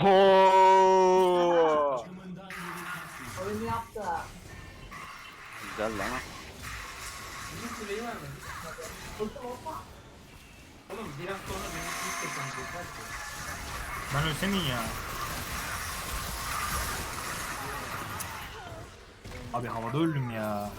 Oo. Oyunu yaptı. Güzel lan. Bizim kuleyi var mı? Oğlum bir hafta sonra beni ilk desem yeter ki. Ben ölsem iyi ya. Abi havada öldüm ya.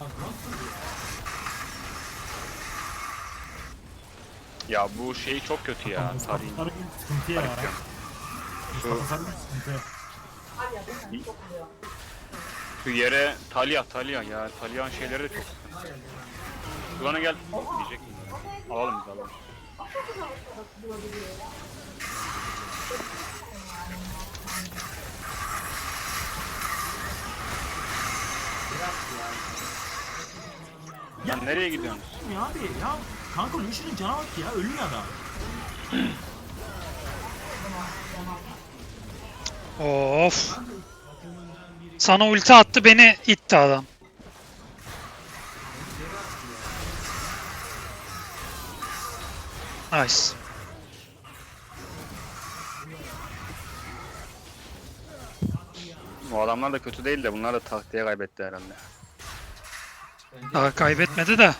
Abi nasıl ya? Ya bu şey çok kötü ya. Mustafa Tarih. Sarıgül sıkıntı ya. Şu, sıkıntı. Şu yere Talia Talia ya. Talia'nın şeyleri de çok sıkıntı. Kulağına gel diyecek. Alalım biz alalım. Ya. Nereye gidiyorsun? Ya abi ya kanka Lucian'ın cana bak ya ölmüyor adam. Of. Sana ulti attı beni itti adam. Nice. Bu adamlar da kötü değil de bunlar da taktiğe kaybetti herhalde. Daha kaybetmedi de.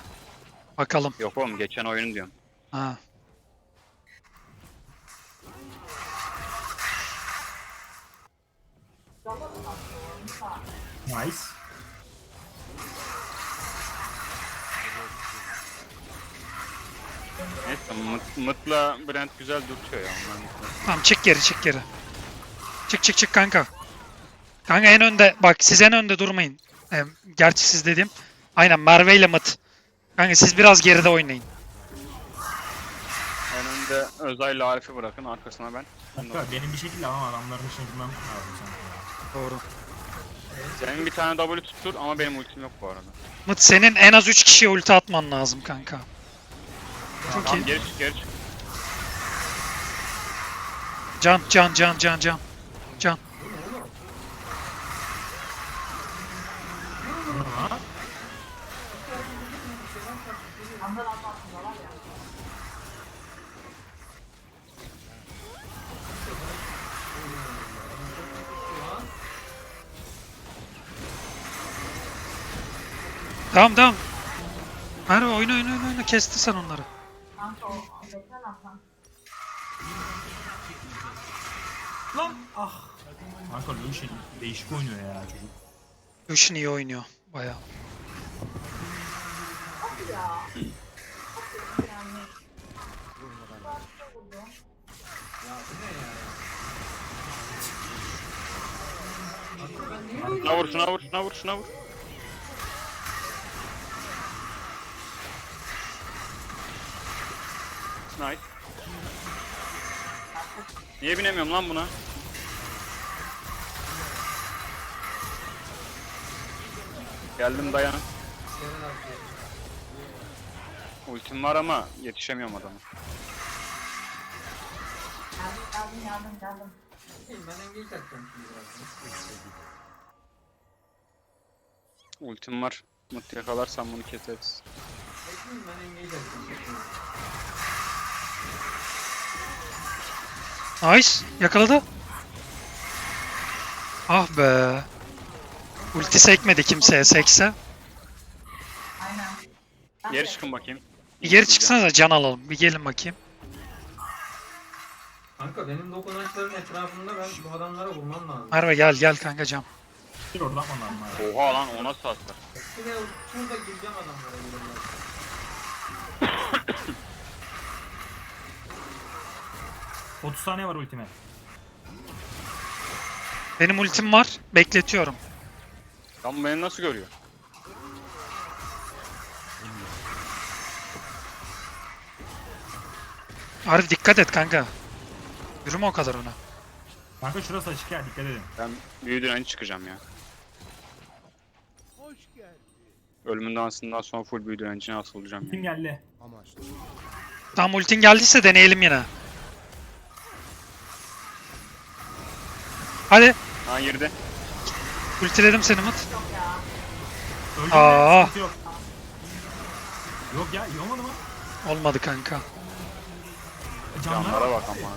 Bakalım. Yok oğlum geçen oyunu diyorum. Ha. Nice. Neyse Mıt, Mıt'la Brent güzel dürtüyor ya. Onlar Tamam çık geri çık geri. Çık çık çık kanka. Kanka en önde bak siz en önde durmayın. Ee, gerçi siz dedim. Aynen Merve ile Mıt. Kanka siz biraz geride oynayın. en önde Özay ile Arif'i bırakın arkasına ben. Kanka benim bir şekilde ama adamların şınkından lazım sanki ya. Doğru. Senin bir tane W tuttur ama benim ultim yok bu arada. Mıt senin en az 3 kişiye ulti atman lazım kanka. Çok Tamam iyi. geri çık geri çık. Can can can can. Can. Tamam tamam. Merve oyna oyna oyna oyna kesti sen onları. Lan ah. Kanka Lucian değişik oynuyor ya çocuk. Lucian iyi oynuyor bayağı. Hadi ya. Hadi yani. Başta vurdu. Ya bu ne ya? Aslında ben niye Şuna vur şuna vur şuna vur şuna vur. Nice. Niye binemiyorum lan buna? Geldim dayanın. Ultim var ama yetişemiyorum adama. Geldim geldim geldim geldim. Ben birazdan. Ultim var. Mut yakalarsam bunu keseriz. Ben engage atacağım. Nice. Yakaladı. Ah be. Ulti sekmedi kimseye sekse. Geri çıkın bakayım. Bir geri çıksanıza can alalım. Bir gelin bakayım. Kanka benim dokunuşların etrafında ben bu adamlara vurmam lazım. Merve gel gel kanka oradan onlar var. Oha lan o nasıl? Bir de şurada gireceğim adamlara. 30 saniye var ultime. Benim ultim var. Bekletiyorum. Lan bu beni nasıl görüyor? Arif dikkat et kanka. Yürüme o kadar ona. Kanka şurası açık ya dikkat edin. Ben büyü direnci çıkacağım ya. Ölümün dansından sonra full büyü direncine asılacağım Kim ya. geldi? Tam ultin geldiyse deneyelim yine. Hadi. Ha girdi. Ultiledim seni Mut. Öldü Aa. Yok. Yok ya iyi olmadı mı? Olmadı kanka. Canlara Canlara bak koyayım.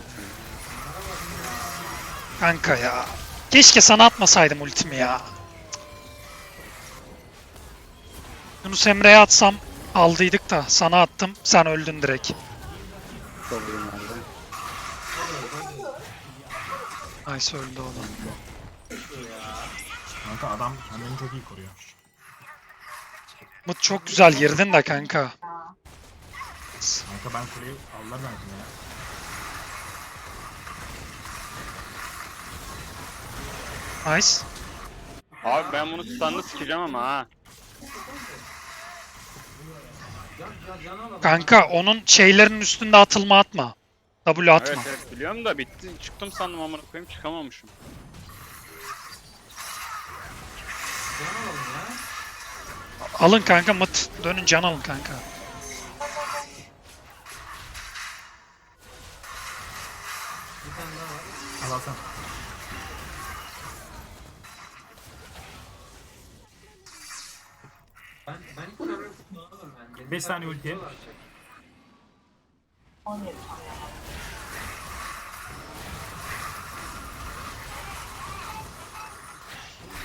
Kanka ya. Keşke sana atmasaydım ultimi ya. Yunus Emre'ye atsam aldıydık da sana attım sen öldün direkt. Çok iyi. Nice öldü o da. Kanka adam kendini çok iyi koruyor. Mut çok güzel girdin de kanka. Kanka ben kuleyi aldılar belki ya. Nice. Abi ben bunu stun'lı sikeceğim ama ha. Kanka onun şeylerin üstünde atılma atma. W atma. Evet evet biliyorum da bitti. Çıktım sandım amına koyayım çıkamamışım. Alın kanka mıt. Dönün can alın kanka. Bir tane daha var. Al. Ben, ben Beş saniye ulti. ediyorlar. 17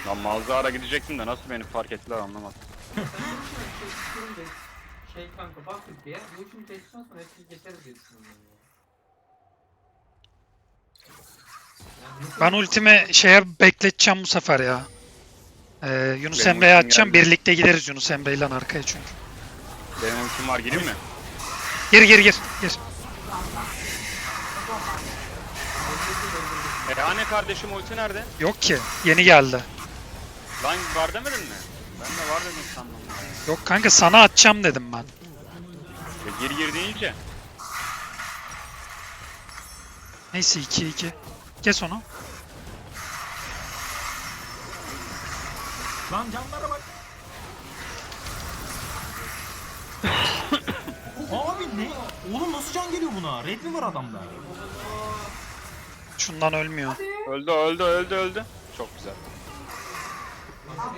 Lan Malzara gidecektim de nasıl beni fark ettiler anlamadım. Şey kanka baktık diye. Bu için kestikten sonra hepsini keseriz diye düşünüyorum. ben ultimi şeye bekleteceğim bu sefer ya. Ee, Yunus Benim Emre'ye ultim atacağım. geldi. Birlikte gideriz Yunus Emre ile arkaya çünkü. Benim ultim var gireyim mi? Gir gir gir. Gir. E hani kardeşim ulti nerede? Yok ki. Yeni geldi. Lan var demedin mi? Ben de var dedim sandım. ya. Yok kanka sana atacağım dedim ben. E, gir gir deyince. Neyse 2 2. Kes onu. Lan canlara bak. Abi ne? Oğlum nasıl can geliyor buna? Red mi var adamda? Şundan ölmüyor. Öldü öldü öldü öldü. Çok güzel.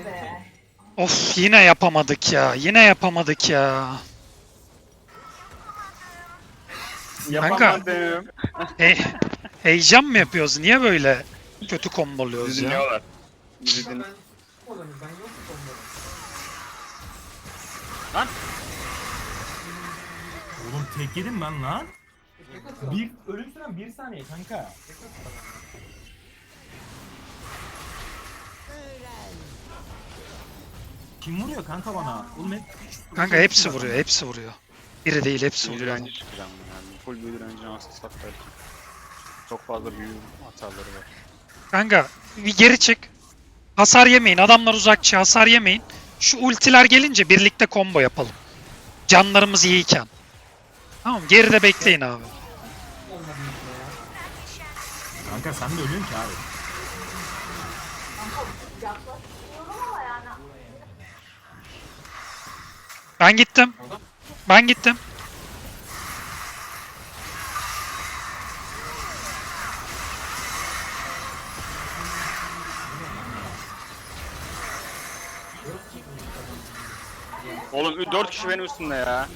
Be. Of yine yapamadık ya. Yine yapamadık ya. Kanka. Yapamadım. He heyecan mı yapıyoruz? Niye böyle kötü komboluyoruz Bizi ya? dinliyorlar. Bizi din... ben. Lan Oğlum tek yedim ben lan. Bir ölüm süren bir saniye kanka. Kim vuruyor kanka bana? Oğlum hep Kanka hepsi vuruyor, hepsi vuruyor. Biri değil, hepsi büyü vuruyor. direnci çıkacağım yani. Full büyü direnci nasıl saklar ki. Çok fazla büyü hataları var. Kanka bir geri çık. Hasar yemeyin. Adamlar uzakçı hasar yemeyin. Şu ultiler gelince birlikte combo yapalım. Canlarımız iyiyken. Tamam geride bekleyin abi. Olmadı işte ya. Kanka sen de ölüyorsun ki abi. Yaklaşıyorum ama yani. Ben gittim. Ben gittim. Oğlum 4 kişi benim üstümde ya.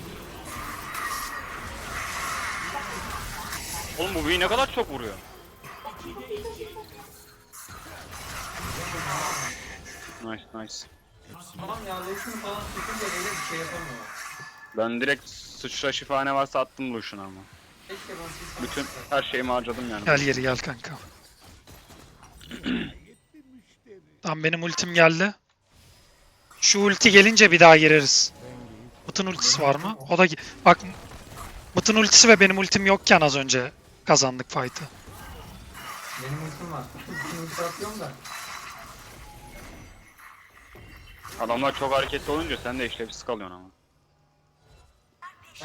Oğlum bu büyü ne kadar çok vuruyor. Nice nice. Tamam ya Lucian falan çıkınca böyle bir şey yapamıyor. Ben direkt sıçra şifane varsa attım Lucian'a ama. Keşke ben Bütün her şeyimi harcadım yani. Gel geri gel kanka. Tamam benim ultim geldi. Şu ulti gelince bir daha gireriz. Mıtın ultisi var mı? O da gi- bak Mıtın ultisi ve benim ultim yokken az önce kazandık fight'ı. Benim ultim var. Bütün ulti atıyorum da. Adamlar çok hareketli olunca sen de işlevsiz kalıyorsun ama.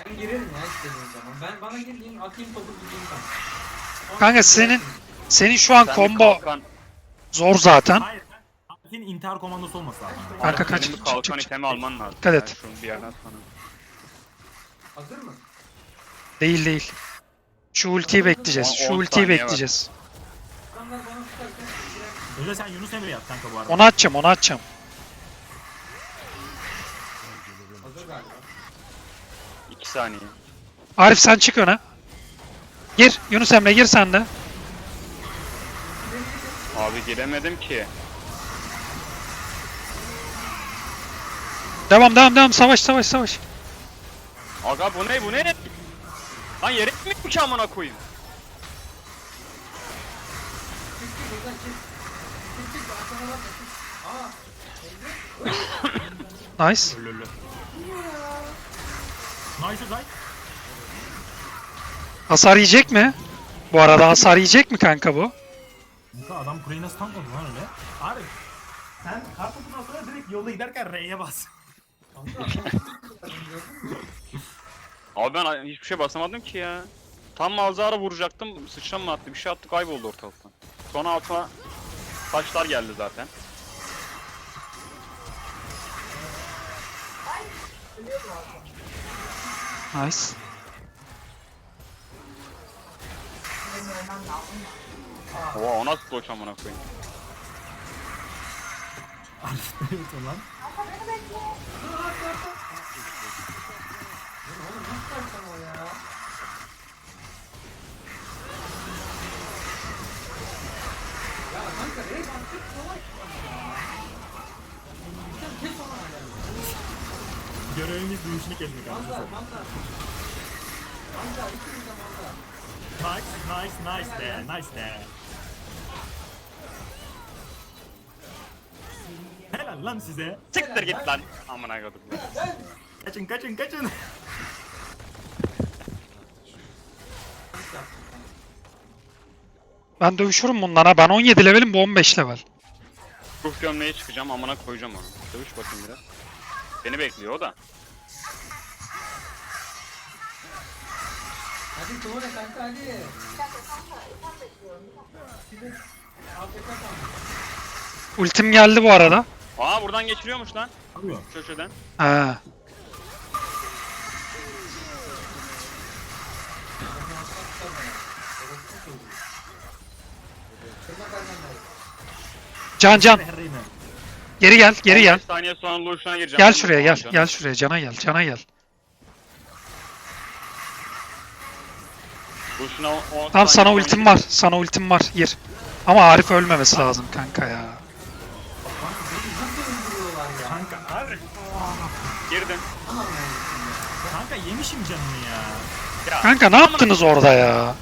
Ben girerim ya istediğim zaman. Ben bana girdiğin atayım topu gideyim kanka. Sonra Kanka senin senin şu an Sen combo kalkan, zor zaten. Hayır. Senin intihar komandosu olması lazım. Kanka kaç senin bir çık kalkan çık çık. itemi alman lazım. Dikkat et. Yani şunu bir yerden sonra. Hazır mı? Değil değil. Şu ultiyi bekleyeceğiz. Şu On- on ultiyi saniye var. bekleyeceğiz. Adamlar bana tutarken girer. Öyle sen Yunus Emre'ye at kanka bu arada. Onu atacağım, onu atacağım. Saniye. Arif sen çık öne. Gir. Yunus Emre gir sen de. Abi giremedim ki. Devam devam devam. Savaş savaş savaş. Aga bu ne bu ne? Lan yere mi ki amına koyayım? Çık çık buradan çık. Çık çık arkana bakma çık. Aa. Nice. Öl öl öl. Nice. Hasar yiyecek mi? Bu arada hasar yiyecek mi kanka bu? Muka adam kuleyi nasıl tankladı lan öyle? Abi sen kartopundan sonra direkt yolda giderken R'ye bas. Abi ben hiçbir şey basamadım ki ya. Tam malzara vuracaktım, sıçram mı attı, bir şey attı kayboldu ortalıktan. Sonra altıma taşlar geldi zaten. Nice. Benim ölmem lazım. Oha o nasıl koç amına koyayım. Evet lan. Kanka beni bekle. Oğlum nasıl kaçtan o ya? Ya kanka rey baktık yavaş ya. Sen kes ona hala. Görevimiz duyuşunu kesmek abi. Manzar manzar. Manzar ikimiz de manzar. Nice nice nice de nice de. Helal lan size. Siktir git lan. Amına koydum. Kaçın kaçın kaçın. Ben dövüşürüm bundan ha. Ben 17 levelim bu 15 level. Ruh gömleğe çıkacağım amına koyacağım onu. Dövüş bakayım biraz. Beni bekliyor o da. Hadi Tuğra kanka hadi. Bir. Ultim geldi bu arada. Aa buradan geçiliyormuş lan. Alıyor. Köşeden. Ha. Can can. Geri gel geri gel. 15 saniye sonra Lucian'a gireceğim. Gel şuraya gel. Canım. Gel şuraya cana gel. Cana gel. Lucian'a 10 Tamam saniye sana sonra ultim var. Sana ultim var. Gir. Ama Arif ölmemesi lazım kanka ya? Kanka abi. Girdim. Kanka yemişim canını ya. Ya. Kanka ne yaptınız orada ya?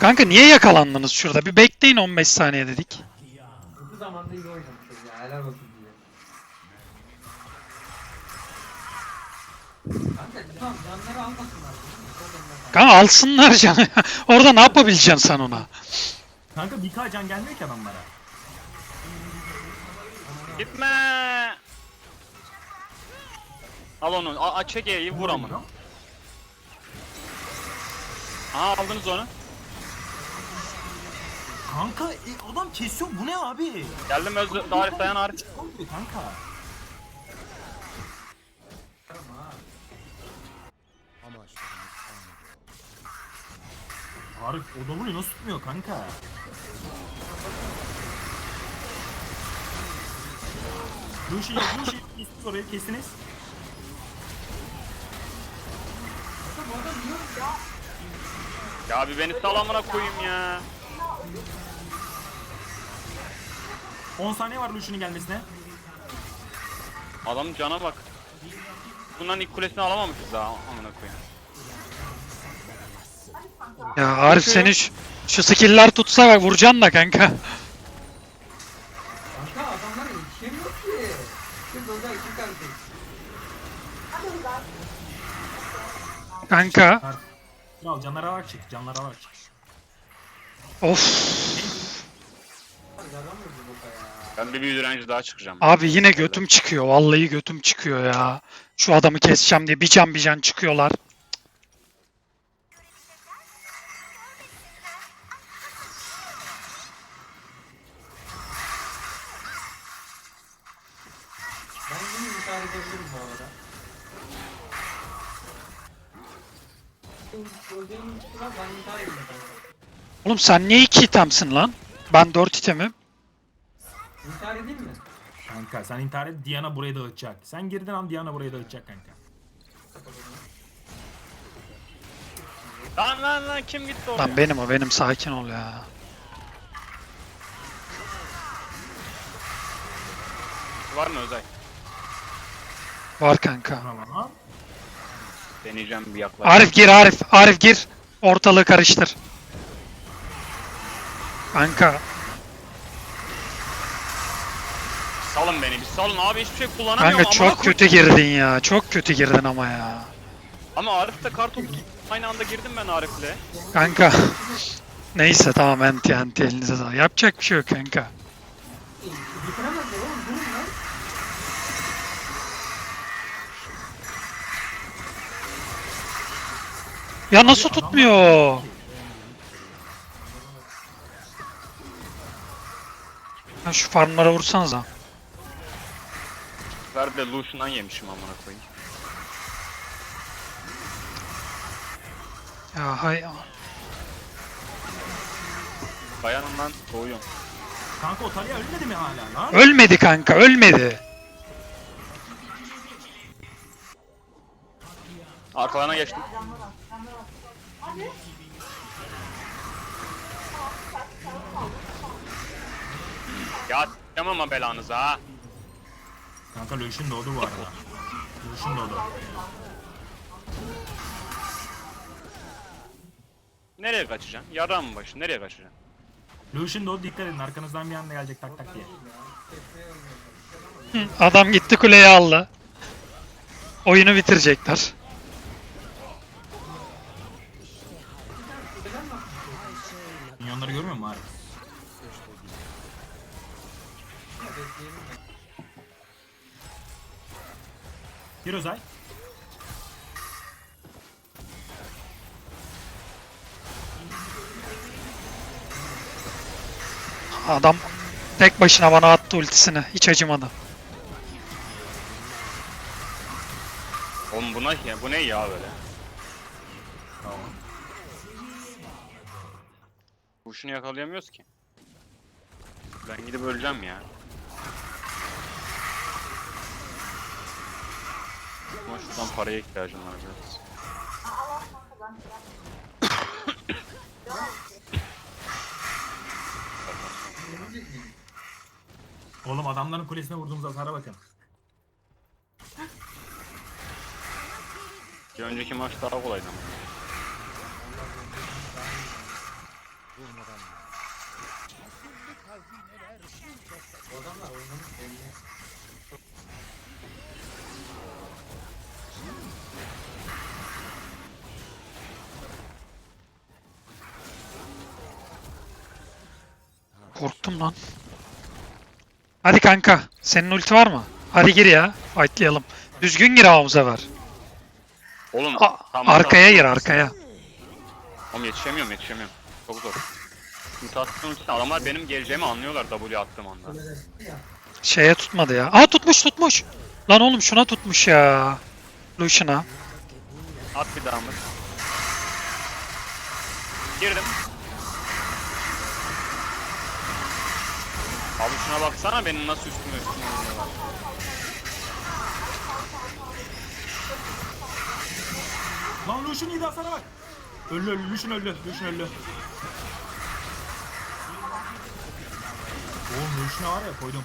Kanka niye yakalandınız şurada? Bir bekleyin 15 saniye dedik. Bu zamanda iyi oynamışız ya. Helal olsun diye. Kanka tamam canları almasınlar. Kanka alsınlar canı. orada ne yapabileceksin sen ona? Kanka bir K can gelmiyor ki adamlara. Gitme. Al onu. A, a çek E'yi vur amına. Aha aldınız onu. Kanka e, adam kesiyor bu ne abi? Geldim Özlü. Arif dayan Arif. Kanka. Arif o W'yu nasıl tutmuyor kanka? Lucy, Lucy, kesiniz orayı kestiniz. Ya bir beni sal amına koyayım ya. 10 saniye var Lucy'nin gelmesine. Adamın cana bak. Bunların ilk kulesini alamamışız daha amına koyayım. Ya Arif seni şu, şu skill'ler tutsa bak vuracaksın da kanka. Kanka adamlar yetişemiyor ki. Siz orada iki kardeş. Kanka. Kral canlara bak çık, canlara bak çık. Of. Ben bir direnci daha çıkacağım. Abi yine götüm çıkıyor. Vallahi götüm çıkıyor ya. Şu adamı keseceğim diye bir can bir can çıkıyorlar. Oğlum sen niye iki itemsin lan? Ben dört itemim. Kanka sen intihar et Diana burayı dağıtacak. Sen girdin an Diana burayı dağıtacak kanka. Lan lan lan kim gitti oraya? Lan benim o benim sakin ol ya. Var mı Özay? Var kanka. Tamam. Deneyeceğim bir yaklaş. Arif gir Arif. Arif gir. Ortalığı karıştır. Kanka Salın beni bir salın abi hiçbir şey kullanamıyorum. kanka çok kötü girdin ya. Çok kötü girdin ama ya. Ama Arif de kartopu aynı anda girdim ben Arif'le. Kanka. Neyse tamam enti enti elinize sağlık. Yapacak bir şey yok kanka. Bitiremezler oğlum durun lan. Ya nasıl tutmuyor? Ya şu farmlara vursanıza. Ver de Lucian'dan yemişim amına koyayım. Ya hay Dayanın lan doğuyorum. Kanka o Talia ölmedi mi hala lan? Ölmedi kanka ölmedi. Arkalarına geçtim. Ya s**eceğim ama belanızı ha. Kanka Lucian doğdu bu arada. Lucian doğdu. Nereye kaçacaksın? Yaran mı başı? Nereye kaçacaksın? Lucian doğdu dikkat edin arkanızdan bir anda gelecek tak tak diye. Adam gitti kuleyi aldı. Oyunu bitirecekler. Gir Özay. Adam tek başına bana attı ultisini. Hiç acımadı. Oğlum bu ne ya? Bu ne ya böyle? Tamam. Kuşunu yakalayamıyoruz ki. Ben gidip öleceğim ya. Ama şuradan paraya ihtiyacım var biraz. Oğlum adamların kulesine vurduğumuz hasara bakın. Bir önceki maç daha kolaydı ama. O adamlar oynamış Korktum lan. Hadi kanka. Senin ulti var mı? Hadi gir ya. Fightlayalım. Düzgün gir ama bu sefer. Oğlum A- tam arkaya gir arkaya. Oğlum yetişemiyorum yetişemiyorum. Çok zor. Mutasyon ultisi adamlar benim geleceğimi anlıyorlar W attığım anda. Şeye tutmadı ya. Aa tutmuş tutmuş. Lan oğlum şuna tutmuş ya. Lucian'a. At bir daha mı? Girdim. Abi şuna baksana benim nasıl üstüme üstüme oynuyorlar. Lan Lucian yedi hasara bak. Öldü öldü Lucian öldü. Lucian öldü. Oğlum Lucian'a var ya koydum.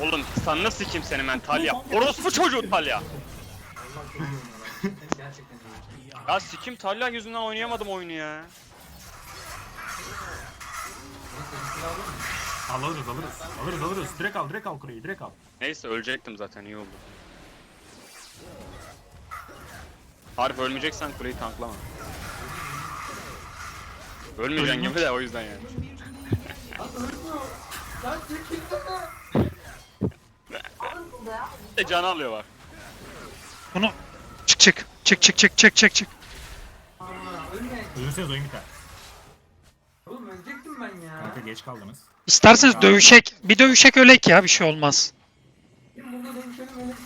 Oğlum sen nasıl kim seni ben Talya? Orospu çocuğu Talya. İyi. Ya sikim Talya yüzünden oynayamadım oyunu ya. Alırız alırız. Alırız alırız. Direkt al direkt al kuleyi direkt al. Neyse ölecektim zaten iyi oldu. Harp ölmeyeceksen kuleyi tanklama. Ölmeyeceksin gibi de o yüzden yani. Lan çekilsene. Bir de can alıyor bak. Bunu çık çık. Çık çık çık çık çık çık. Ölürseniz oyun biter. Oğlum ölecektim ben ya. Kanka geç kaldınız. İsterseniz dövüşek. Bir dövüşek ölek ya bir şey olmaz. Burada öyle.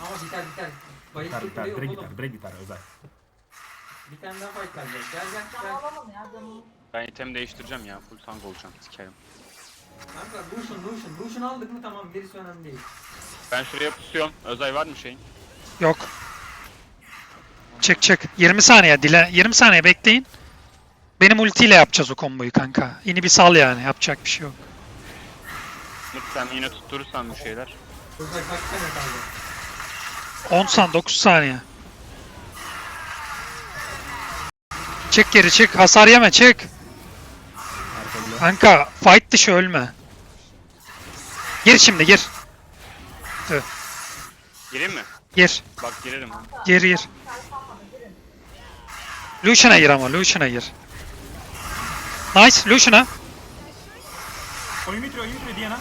Ama biter biter. Bayılır Biter biter yok direkt oğlum. direkt biter Özay. Bir tane daha fight gelecek. Gel gel gel. alalım ya canım. Ben item değiştireceğim ya. Full tank olacağım. Sikerim. Kanka Lucian Lucian. Lucian aldık mı tamam gerisi önemli değil. Ben şuraya pusuyorum. Özay var mı şeyin? Yok. Çık çık. 20 saniye dile 20 saniye bekleyin. Benim ultiyle yapacağız o komboyu kanka. Yine bir sal yani yapacak bir şey yok. Sen yine tutturursan bir şeyler. Özay kaç tane kaldı? 10 san 9 saniye. Çık geri çık. Hasar yeme çık. Kanka fight dışı ölme. Gir şimdi gir. Gireyim mi? Gir. Bak girerim. Gir gir. Lucian'a gir ama Lucian'a gir. Nice Lucian'a. Oyun bitiriyor oyun bitiriyor Diana.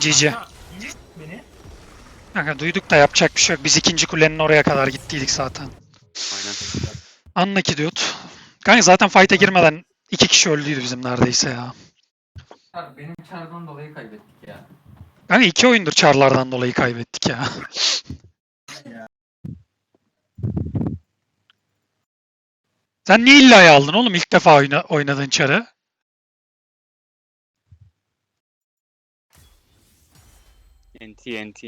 GG. Ha, Beni. Kanka duyduk da yapacak bir şey yok. Biz ikinci kulenin oraya kadar gittiydik zaten. Aynen. Anla ki dude. Kanka zaten fight'e girmeden iki kişi öldüydü bizim neredeyse ya. Abi benim çardan dolayı kaybettik ya. Kanka iki oyundur çarlardan dolayı kaybettik ya. Sen niye illa aldın oğlum ilk defa oyna, oynadığın çarı? NT NT.